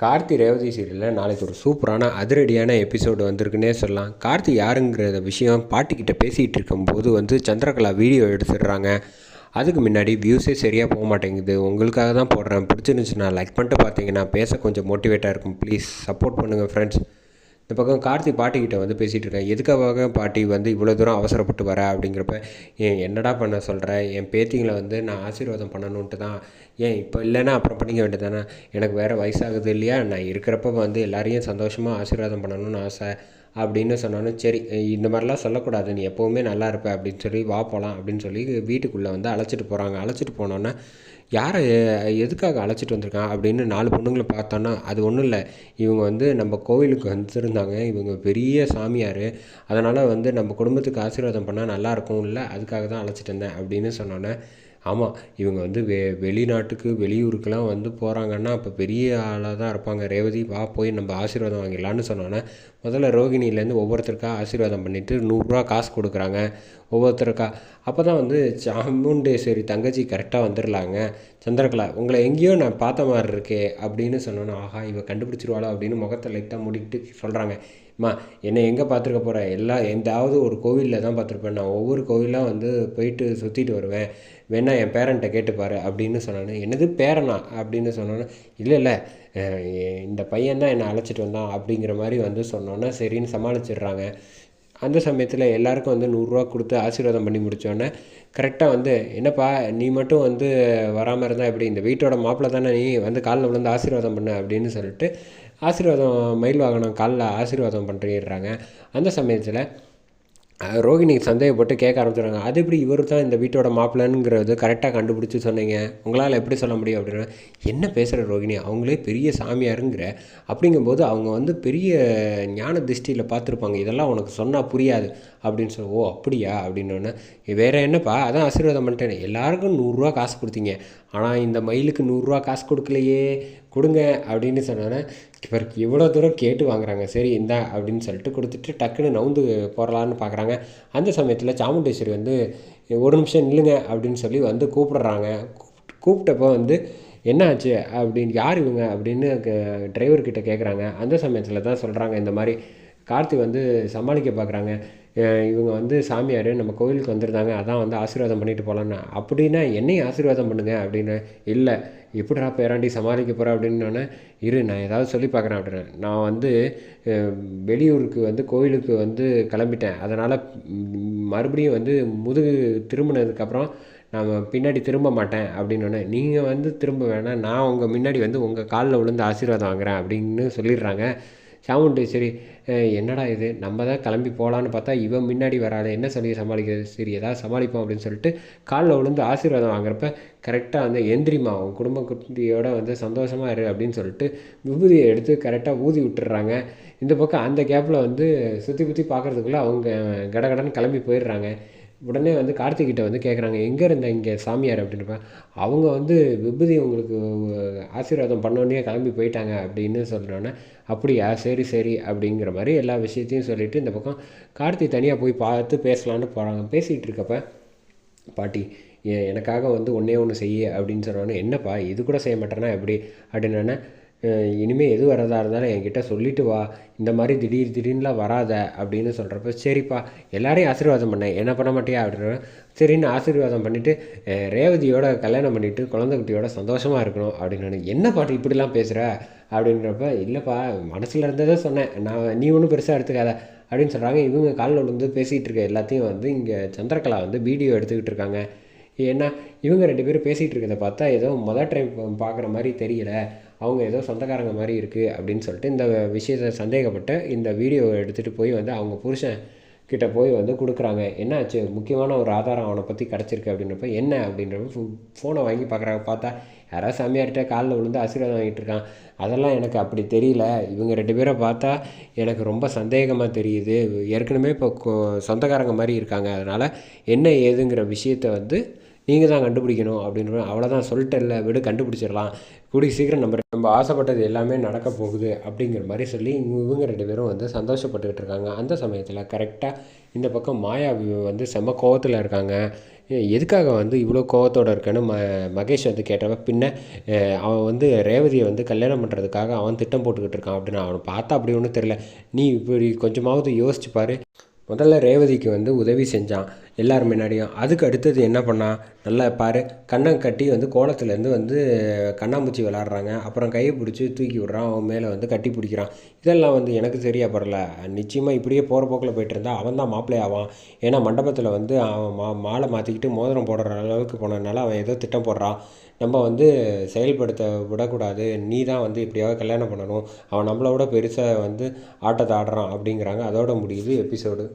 கார்த்தி ரேவதி சீரியலில் நாளைக்கு ஒரு சூப்பரான அதிரடியான எபிசோடு வந்திருக்குன்னே சொல்லலாம். கார்த்தி யாருங்கிற விஷயம் பாட்டிக்கிட்ட பேசிகிட்டு இருக்கும்போது வந்து சந்திரகலா வீடியோ எடுத்துடுறாங்க. அதுக்கு முன்னாடி வியூஸே சரியாக போக மாட்டேங்குது. உங்களுக்காக தான் போடுறேன். பிடிச்சிருந்துச்சுன்னா லைக் பண்ணிட்டு பார்த்தீங்கன்னா பேச கொஞ்சம் மோட்டிவேட்டாக இருக்கும். ப்ளீஸ் சப்போர்ட் பண்ணுங்கள் ஃப்ரெண்ட்ஸ் இந்த பக்கம் கார்த்திக் பாட்டிக்கிட்ட வந்து பேசிகிட்டு இருக்கேன் எதுக்காக பாட்டி வந்து இவ்வளோ தூரம் அவசரப்பட்டு வர? அப்படிங்கிறப்ப ஏன் என்னடா பண்ண சொல்கிற என் பேத்திங்களை வந்து நான் ஆசீர்வாதம் பண்ணணுன்ட்டு தான். ஏன் இப்போ இல்லைன்னா அப்புறம் பண்ணிக்க வேண்டியதானே எனக்கு வேறு வயசாகுது இல்லையா? நான் இருக்கிறப்ப வந்து எல்லாரையும் சந்தோஷமாக ஆசீர்வாதம் பண்ணணும்னு ஆசை. அப்படின்னு சொன்னாலும் சரி இந்த மாதிரிலாம் சொல்லக்கூடாது. நீ எப்போவுமே நல்லா இருப்ப. அப்படின்னு சொல்லி வா போகலாம் அப்படின்னு சொல்லி வீட்டுக்குள்ளே வந்து அழைச்சிட்டு போகிறாங்க அழைச்சிட்டு போனோன்னே யாரை எதுக்காக அழைச்சிட்டு வந்திருக்கான் அப்படின்னு நாலு பொண்ணுங்களை பார்த்தோன்னா அது ஒன்றும் இல்லை. இவங்க வந்து நம்ம கோவிலுக்கு வந்திருந்தாங்க. இவங்க பெரிய சாமியார். அதனால் வந்து நம்ம குடும்பத்துக்கு ஆசீர்வாதம் பண்ணால் நல்லாயிருக்கும் இல்லை அதுக்காக தான் அழைச்சிட்டு வந்தேன் அப்படின்னு சொன்னோன்னே ஆமாம் இவங்க வந்து வெ வெளிநாட்டுக்கு வெளியூருக்கெலாம் வந்து போகிறாங்கன்னா அப்போ பெரிய ஆளாக தான் இருப்பாங்க. ரேவதி வா போய் நம்ம ஆசீர்வாதம் வாங்கிடலான்னு சொன்னோன்னே முதல்ல ரோகிணிலேருந்து ஒவ்வொருத்தருக்காக ஆசீர்வாதம் பண்ணிவிட்டு நூறுரூவா காசு கொடுக்குறாங்க. ஒவ்வொருத்தருக்கா அப்போ தான் வந்து சாமுண்டேஸ்வரி தங்கச்சி கரெக்டாக வந்துடலாங்க. சந்திரகலா உங்களை எங்கேயோ நான் பார்த்த மாதிரி இருக்கே அப்படின்னு சொன்னோன்னே ஆஹா இவ கண்டுபிடிச்சிருவாளோ அப்படின்னு முகத்தை லைட்டாக மூடிக்கிட்டு சொல்கிறாங்க அம்மா என்னை எங்கே பார்த்துருக்க போகிறேன் எல்லா எந்தாவது ஒரு கோவிலில் தான் பார்த்துருப்பேன். நான் ஒவ்வொரு கோவிலாக வந்து போயிட்டு சுற்றிட்டு வருவேன். வேணா என் பேரண்ட்டை கேட்டுப்பாரு அப்படின்னு சொன்னானே. என்னது பேரனா? அப்படின்னு சொன்னோன்னே இல்லை இல்லை இந்த பையன் தான் என்னை அழைச்சிட்டு வந்தான். அப்படிங்கிற மாதிரி வந்து சொன்னோன்னே சரின்னு சமாளிச்சிடுறாங்க. அந்த சமயத்தில் எல்லாருக்கும் வந்து நூறுரூவா கொடுத்து ஆசீர்வாதம் பண்ணி முடித்தோடனே கரெக்டாக வந்து என்னப்பா நீ மட்டும் வந்து வராமல் இருந்தால் எப்படி? இந்த வீட்டோட மாப்பிள்ளை தானே நீ வந்து காலில் விழுந்து ஆசீர்வாதம் பண்ண அப்படின்னு சொல்லிட்டு ஆசீர்வாதம் மயில் வாகனம் காலில் ஆசீர்வாதம் பண்ணிடுறாங்க அந்த சமயத்தில் ரோகிணி சந்தேகப்பட்டு கேட்க ஆரம்பிச்சிடுறாங்க. அது எப்படி இவர் தான் இந்த வீட்டோட மாப்பிள்ளங்கிறது கரெக்டாக கண்டுபிடிச்சி சொன்னீங்க? உங்களால் எப்படி சொல்ல முடியும்? அப்படின்னா என்ன பேசுகிற ரோகிணி? அவங்களே பெரிய சாமியாருங்கிற. அப்படிங்கும்போது அவங்க வந்து பெரிய ஞான திருஷ்டியில் பார்த்துருப்பாங்க. இதெல்லாம் உனக்கு சொன்னால் புரியாது. அப்படின்னு சொல்லி ஓ அப்படியா? அப்படின்னோடனே வேறு என்னப்பா? அதான் ஆசீர்வாதம் பண்ணிட்டேன். எல்லாருக்கும் நூறுரூவா காசு கொடுத்தீங்க. ஆனால் இந்த மயிலுக்கு நூறுரூவா காசு கொடுக்கலையே. கொடுங்க. அப்படின்னு சொன்னோன்னே இவர் இவ்வளோ தூரம் கேட்டு வாங்குறாங்க. சரி இந்தா அப்படின்னு சொல்லிட்டு கொடுத்துட்டு டக்குன்னு நவுந்து போடலான்னு பார்க்குறாங்க அந்த சமயத்தில் சாமுண்டேஸ்வரி வந்து ஒரு நிமிஷம் நில்லுங்க அப்படின்னு சொல்லி வந்து கூப்பிடுறாங்க. கூப்பிட்டப்போ வந்து என்ன ஆச்சு அப்படின்னு யார் இவங்க? அப்படின்னு டிரைவர்கிட்ட கேட்குறாங்க அந்த சமயத்தில் தான் சொல்கிறாங்க இந்த மாதிரி கார்த்தி வந்து சமாளிக்க பார்க்குறாங்க இவங்க வந்து சாமியார் நம்ம கோவிலுக்கு வந்திருந்தாங்க அதான் வந்து ஆசீர்வாதம் பண்ணிட்டு போகலான்னு அப்படின்னா என்னையும் ஆசீர்வாதம் பண்ணுங்க அப்படின்னு இல்லை எப்படிடா பேராண்டி சமாளிக்க போகிற அப்படின்னோடனே இரு நான் ஏதாவது சொல்லி பார்க்குறேன் அப்படின்னு நான் வந்து வெளியூருக்கு வந்து கோவிலுக்கு வந்து கிளம்பிட்டேன். அதனால் மறுபடியும் வந்து முதுகு திரும்பினதுக்கப்புறம் நான் பின்னாடி திரும்ப மாட்டேன் அப்படின்னோடனே நீங்கள் வந்து திரும்ப வேணாம். நான் உங்கள் முன்னாடி வந்து உங்கள் காலில் விழுந்து ஆசீர்வாதம் வாங்குறேன் அப்படின்னு சொல்லிடுறாங்க. சாமுண்டேஸ்வரி என்னடா இது? நம்ம தான் கிளம்பி போகலான்னு பார்த்தா இவன் முன்னாடி வராது என்ன சொல்லி சமாளிக்கிறது? சரி ஏதாவது சமாளிப்போம் அப்படின்னு சொல்லிட்டு காலில் விழுந்து ஆசீர்வாதம் வாங்குறப்ப கரெக்டாக வந்து எந்திரிமா அவன் குடும்ப குட்டியோட வந்து சந்தோஷமாக இரு அப்படின்னு சொல்லிட்டு விபூதியை எடுத்து கரெக்டாக ஊதி விட்டுறாங்க இந்த பக்கம் அந்த கேப்பில் வந்து சுற்றி சுற்றி பார்க்குறதுக்குள்ளே அவங்க கடகடன்னு கிளம்பி போயிடுறாங்க. உடனே வந்து கார்த்திகிட்ட வந்து கேட்குறாங்க எங்கே இருந்த இங்கே சாமியார்? அப்படின்றப்ப அவங்க வந்து விபூதி உங்களுக்கு ஆசீர்வாதம் பண்ணோன்னே கிளம்பி போயிட்டாங்க அப்படின்னு சொல்கிறோன்னே அப்படியா? சரி சரி அப்படிங்கிற மாதிரி எல்லா விஷயத்தையும் சொல்லிவிட்டு இந்த பக்கம் கார்த்தி தனியாக போய் பார்த்து பேசலான்னு போகிறாங்க பேசிகிட்டு இருக்கப்ப பாட்டி எனக்காக வந்து ஒன்றே ஒன்று செய்ய அப்படின்னு சொன்னோன்னே என்னப்பா? இது கூட செய்ய மாட்டேன்னா எப்படி? அப்படின்னா இனிமேல் எது வரதா இருந்தாலும் என்கிட்ட சொல்லிட்டு வா. இந்த மாதிரி திடீர் திடீர்னுலாம் வராத அப்படின்னு சொல்கிறப்ப சரிப்பா எல்லாரையும் ஆசீர்வாதம் பண்ணேன் என்ன பண்ண மாட்டியா? அப்படின்னா சரின்னு ஆசீர்வாதம் பண்ணிவிட்டு ரேவதியோட கல்யாணம் பண்ணிவிட்டு குழந்தை குட்டியோட சந்தோஷமாக இருக்கணும். அப்படின்னு என்ன பாட்டு இப்படிலாம் பேசுகிற அப்படின்றப்ப இல்லைப்பா மனசில் இருந்ததை சொன்னேன். நான் நீ ஒன்றும் பெருசாக எடுத்துக்காத. அப்படின்னு சொல்கிறாங்க இவங்க காலில் விழுந்து பேசிகிட்டு இருக்க எல்லாத்தையும் வந்து இங்கே சந்திரகலா வந்து வீடியோ எடுத்துக்கிட்டு இருக்காங்க. ஏன்னா இவங்க ரெண்டு பேரும் பேசிகிட்டு இருக்கிறத பார்த்தா ஏதோ மொதல் டைம் பார்க்குற மாதிரி தெரியல. அவங்க ஏதோ சொந்தக்காரங்க மாதிரி இருக்குது அப்படின்னு சொல்லிட்டு இந்த விஷயத்தை சந்தேகப்பட்டு இந்த வீடியோவை எடுத்துகிட்டு போய் வந்து அவங்க புருஷன் கிட்ட போய் வந்து கொடுக்குறாங்க. என்னாச்சு முக்கியமான ஒரு ஆதாரம் அவனை பற்றி கிடச்சிருக்கு அப்படின்றப்ப என்ன அப்படின்றப்ப ஃபோனை வாங்கி பார்க்குறாங்க. பார்த்தா யாராவது சாமியார்கிட்ட காலில் விழுந்து ஆசீர்வாதம் வாங்கிட்டு இருக்கான். அதெல்லாம் எனக்கு அப்படி தெரியல. இவங்க ரெண்டு பேரை பார்த்தா எனக்கு ரொம்ப சந்தேகமாக தெரியுது. ஏற்கனவே இப்போ சொந்தக்காரங்க மாதிரி இருக்காங்க. அதனால் என்ன ஏதுங்கிற விஷயத்த வந்து நீங்கள் தான் கண்டுபிடிக்கணும் அப்படின்னு அவ்வளோதான் சொல்லிட்டேன்ல விடு கண்டுபிடிச்சிடலாம். கூடிய சீக்கிரம் நம்ம நம்ம ஆசைப்பட்டது எல்லாமே நடக்க போகுது அப்படிங்கிற மாதிரி சொல்லி இவங்க ரெண்டு பேரும் வந்து சந்தோஷப்பட்டுக்கிட்டு இருக்காங்க. அந்த சமயத்தில் கரெக்டாக இந்த பக்கம் மாயாவி வந்து செம்ம கோவத்தில் இருக்காங்க. எதுக்காக வந்து இவ்வளோ கோவத்தோடு இருக்கேன்னு ம மகேஷ் வந்து கேட்டவ பின்ன அவன் வந்து ரேவதியை வந்து கல்யாணம் பண்ணுறதுக்காக அவன் திட்டம் போட்டுக்கிட்டு இருக்கான் அப்படின்னு அவனை பார்த்தா அப்படி ஒன்றும் தெரில நீ இப்படி கொஞ்சமாவது யோசிச்சு பாரு. முதல்ல ரேவதிக்கு வந்து உதவி செஞ்சான். எல்லார் முன்னாடியும். அதுக்கு அடுத்தது என்ன பண்ணான் நல்லா பாரு கண்ணம் கட்டி வந்து கோலத்துலேருந்து வந்து கண்ணாமூச்சி விளாட்றாங்க. அப்புறம் கையை பிடிச்சி தூக்கி விட்றான். அவன் மேலே வந்து கட்டி பிடிக்கிறான். இதெல்லாம் வந்து எனக்கு சரியா படல. நிச்சயமாக இப்படியே போகிற போக்கில் போயிட்டு இருந்தால் அவன் தான் மாப்பிள்ளை ஆவான். ஏன்னா மண்டபத்தில் வந்து அவன் மா மாலை மாற்றிக்கிட்டு மோதிரம் போடுற அளவுக்கு போனதுனால அவன் ஏதோ திட்டம் போடுறான். நம்ம வந்து செயல்படுத்த விடக்கூடாது. நீ தான் வந்து எப்படியாவது கல்யாணம் பண்ணணும். அவன் நம்மளை விட பெருசாக வந்து ஆட்டத்தை ஆடுறான் அப்படிங்கிறாங்க. அதோட முடியுது எபிசோடு.